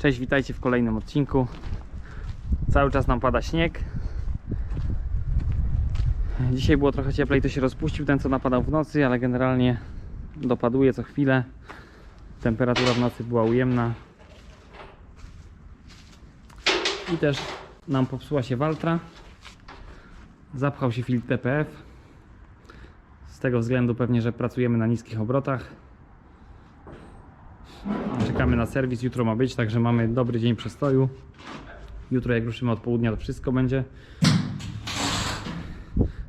Cześć, witajcie w kolejnym odcinku. Cały czas nam pada śnieg. Dzisiaj było trochę cieplej, to się rozpuścił ten co napadał w nocy, ale generalnie dopaduje co chwilę. Temperatura w nocy była ujemna. I też nam popsuła się Waltra. Zapchał się filtr TPF. Z tego względu pewnie, że pracujemy na niskich obrotach. Czekamy na serwis, jutro ma być, także mamy dobry dzień przestoju. Jutro jak ruszymy od południa to wszystko będzie.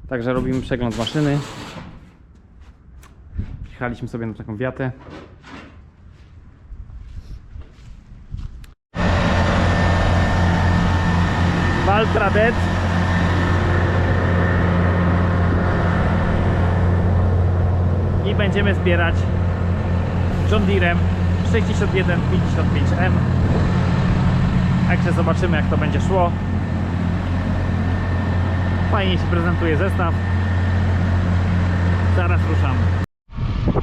Także robimy przegląd maszyny. Jechaliśmy sobie na taką wiatę. Valtra Dead. I będziemy zbierać John 6155M. Także zobaczymy jak to będzie szło. Fajnie się prezentuje zestaw. Zaraz ruszamy.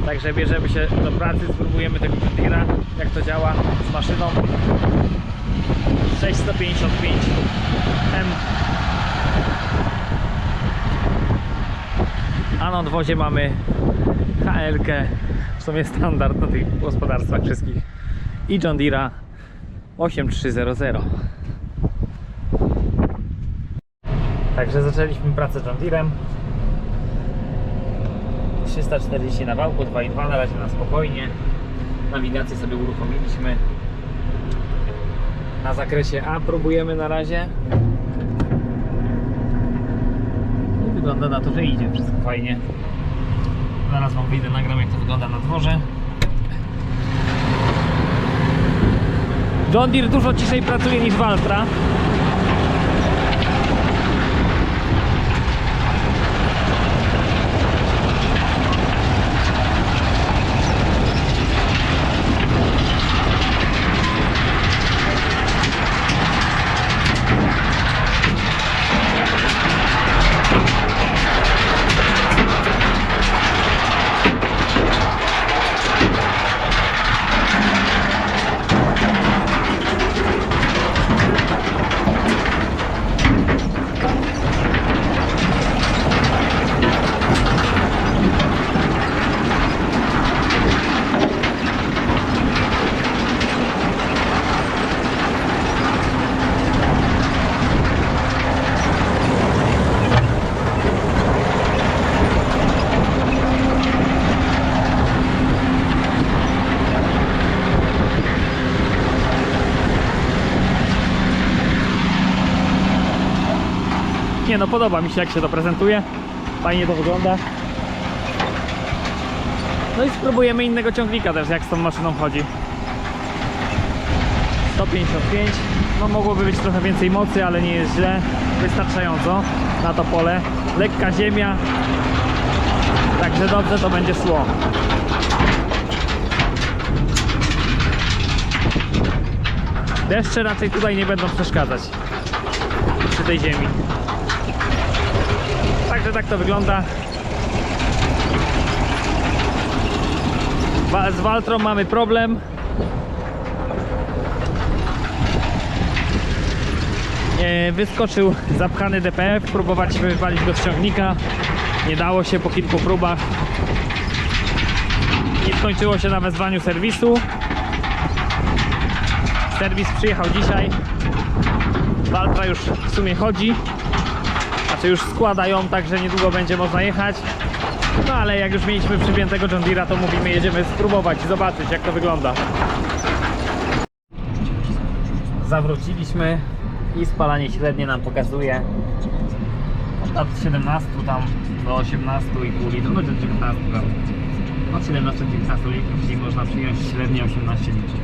Także bierzemy się do pracy, spróbujemy tego John Deera, jak to działa z maszyną 655M. A na odwozie mamy HL, w sumie standard na tych gospodarstwach wszystkich. I John Deere'a 8300. Także zaczęliśmy pracę John Deere'em 340 na wałku, 2,2 na razie na spokojnie. Nawigację sobie uruchomiliśmy. Na zakresie A próbujemy na razie. I wygląda na to, że idzie wszystko fajnie Zaraz wam wyjdę, nagram jak to wygląda na dworze. John Deere dużo ciszej pracuje niż Valtra. No, podoba mi się jak się to prezentuje. Fajnie to wygląda. No i spróbujemy innego ciągnika też, jak z tą maszyną chodzi. 155. No mogłoby być trochę więcej mocy, ale nie jest źle. Wystarczająco na to pole. Lekka ziemia. Także dobrze to będzie szło. Deszcze raczej tutaj nie będą przeszkadzać przy tej ziemi. Także tak to wygląda. Z Waltrą mamy problem. Wyskoczył zapchany DPF, próbowaliśmy wywalić go z ciągnika. Nie dało się po kilku próbach. I skończyło się na wezwaniu serwisu. Serwis przyjechał dzisiaj. Waltra już w sumie chodzi. Znaczy już składają, także niedługo będzie można jechać. No ale jak już mieliśmy przypiętego John Deere'a, to mówimy jedziemy spróbować i zobaczyć jak to wygląda. Zawróciliśmy i spalanie średnie nam pokazuje od 17 tam do 18,5 litrów, no do 19 tam. Od 17 do 19 litrów, czyli można przyjąć średnie 18 litrów.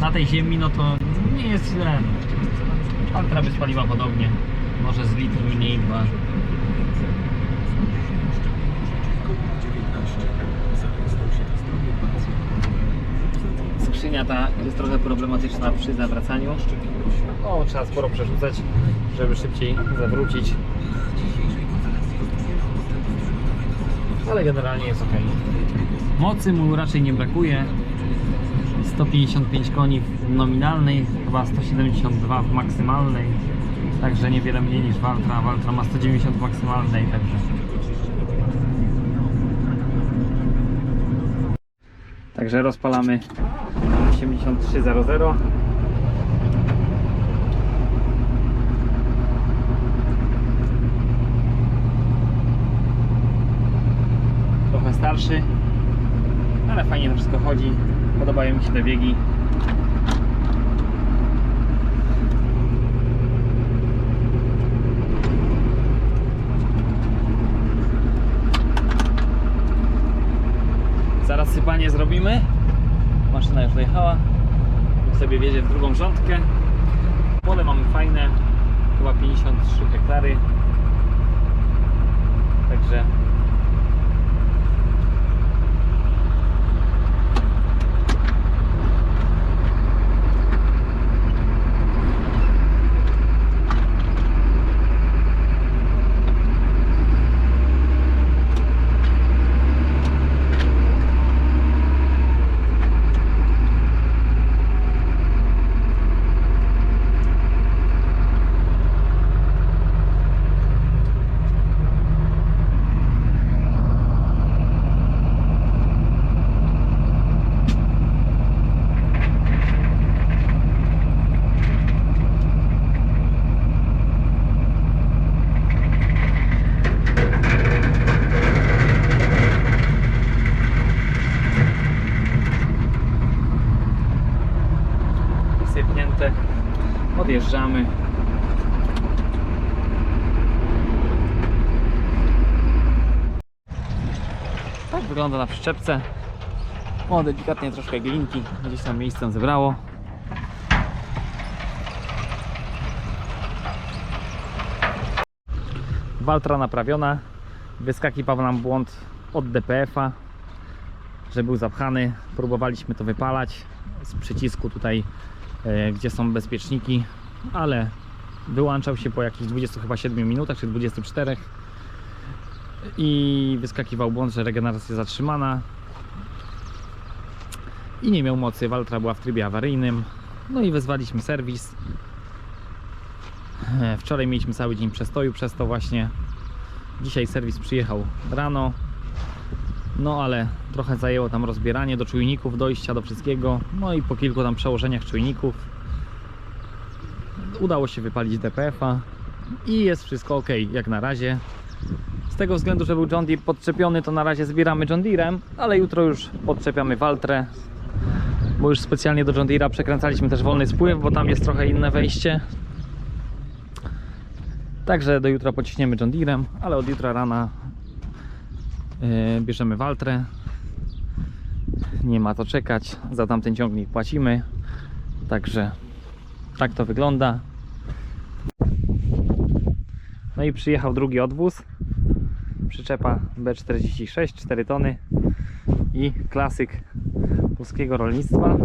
Na tej ziemi no to nie jest źle. Altra by spaliła podobnie. Może z litr mniej, dwa. Skrzynia ta jest trochę problematyczna przy zawracaniu. O, trzeba sporo przerzucać, żeby szybciej zawrócić. Ale generalnie jest ok. Mocy mu raczej nie brakuje. 155 koni w nominalnej, chyba 172 w maksymalnej. Także niewiele mniej niż Valtra. Valtra ma 190 w maksymalnej, także. Także rozpalamy 8300. Trochę starszy, ale fajnie to wszystko chodzi. Podobają mi się te biegi. Zaraz sypanie zrobimy. Maszyna już dojechała. Tu sobie wjedzie w drugą rządkę. Pole mamy fajne. Chyba 53 hektary. Także wygląda na przyczepce. O, delikatnie troszkę glinki gdzieś tam miejscem zebrało. Waltra naprawiona. Wyskakiwał nam błąd od DPF-a, że był zapchany. Próbowaliśmy to wypalać z przycisku tutaj, e, gdzie są bezpieczniki, ale wyłączał się po jakichś 20 chyba 7 minutach czy 24 i wyskakiwał błąd, że regeneracja zatrzymana i nie miał mocy. Waltra była w trybie awaryjnym. No i wezwaliśmy serwis. E, Wczoraj mieliśmy cały dzień przestoju przez to właśnie. Dzisiaj serwis przyjechał rano. No ale trochę zajęło tam rozbieranie do czujników, dojścia do wszystkiego. No i po kilku tam przełożeniach czujników udało się wypalić DPF-a i jest wszystko ok jak na razie. Tego względu, że był John Deere podczepiony, to na razie zbieramy John Deerem, ale jutro już podczepiamy Waltrę, bo już specjalnie do John Deere'a przekręcaliśmy też wolny spływ, bo tam jest trochę inne wejście. Także do jutra pociśniemy John Deerem, ale od jutra rana yy, bierzemy Waltrę. Nie ma to czekać, za tamten ciągnik płacimy. Także tak to wygląda. No i przyjechał drugi odwóz. Przyczepa B46, 4 tony i klasyk polskiego rolnictwa.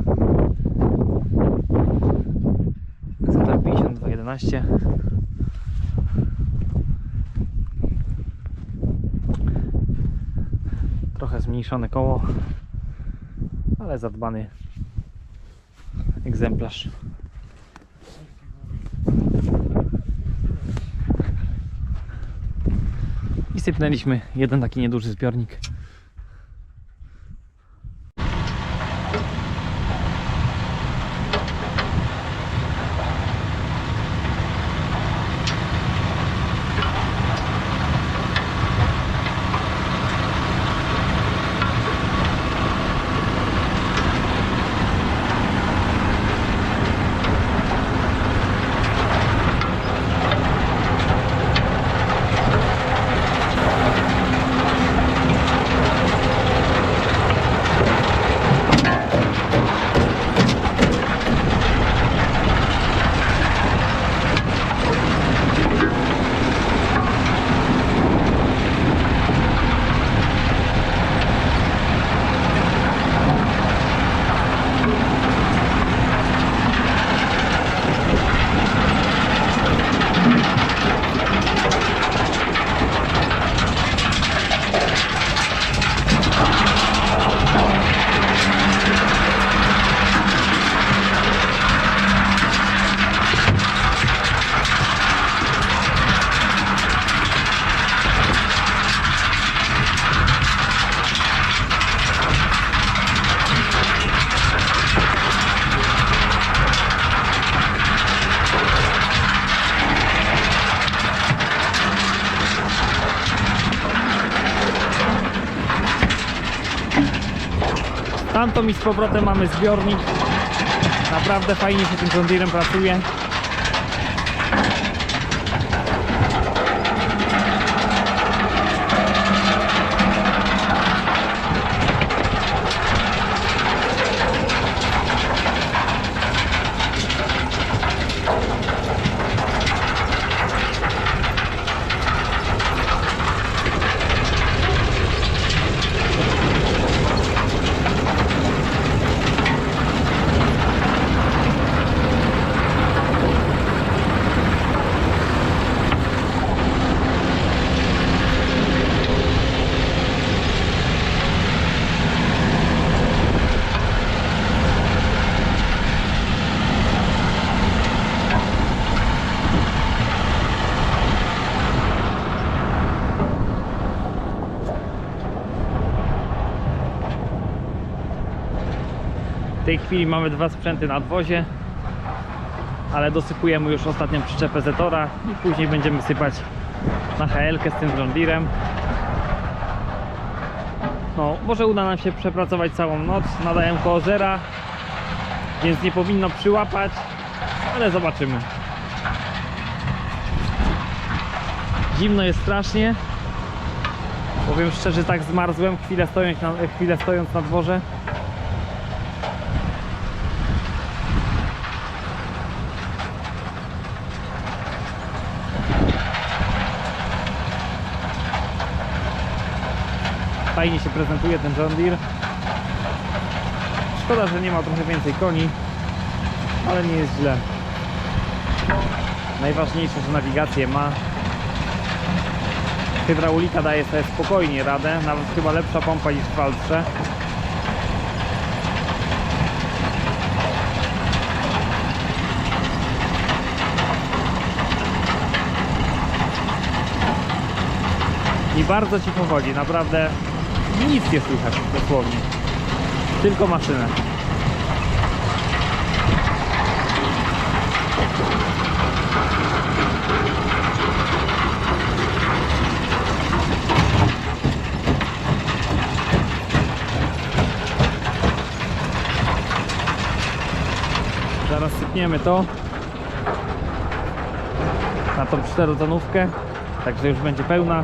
Zatem 5211. Trochę zmniejszone koło, ale zadbany egzemplarz. I sypnęliśmy jeden taki nieduży zbiornik. Tamto mi z powrotem mamy zbiornik. Naprawdę fajnie się tym John Deerem pracuje. Tej chwili mamy dwa sprzęty na dwozie, ale dosypujemy już ostatnią przyczepę Zetora i później będziemy sypać na HL z tym John. No, może uda nam się przepracować całą noc. Nadaję koło zera, więc nie powinno przyłapać, ale zobaczymy. Zimno jest strasznie. Powiem szczerze, tak zmarzłem chwilę stojąc na, chwilę stojąc na dworze. Fajnie się prezentuje ten John Deere. Szkoda, że nie ma trochę więcej koni, ale nie jest źle. Najważniejsze, że nawigację ma. Hydraulika daje sobie spokojnie radę, nawet chyba lepsza pompa niż w Waltrze. I bardzo cicho chodzi, naprawdę nic nie słychać dosłownie. Tylko maszynę. Zaraz sypniemy to na tą czterotonówkę, także już będzie pełna.